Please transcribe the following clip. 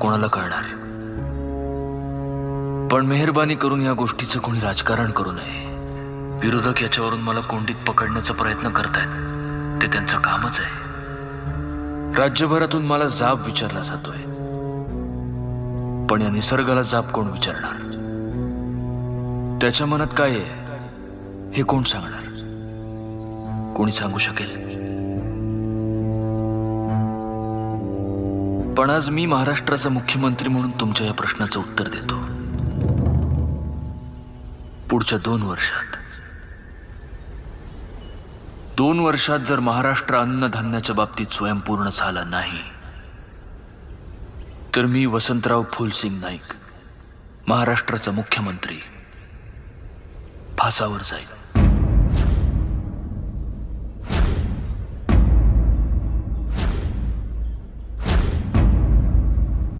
कोणाला कळणार? पण मेहरबानी करून या गोष्टीचं कोणी राजकारण करू नये. विरोधक याच्यावरून मला कोंडीत पकडण्याचा प्रयत्न करतायत. ते त्यांचं कामच आहे. राज्यभरातून मला जाब विचारला जातोय. पण या निसर्गाला जाब कोण विचारणार? त्याच्या मनात काय आहे हे कोण सांगणार? कोणी सांगू शकेल? पण आज मी महाराष्ट्राचा मुख्यमंत्री म्हणून तुमच्या या प्रश्नाचं उत्तर देतो. पुढच्या दोन वर्षात. दोन वर्षात जर महाराष्ट्र अन्नधान्याच्या बाबतीत स्वयंपूर्ण झाला नाही तर मी वसंतराव फुलसिंग नाईक महाराष्ट्राचा मुख्यमंत्री फासावर जाईल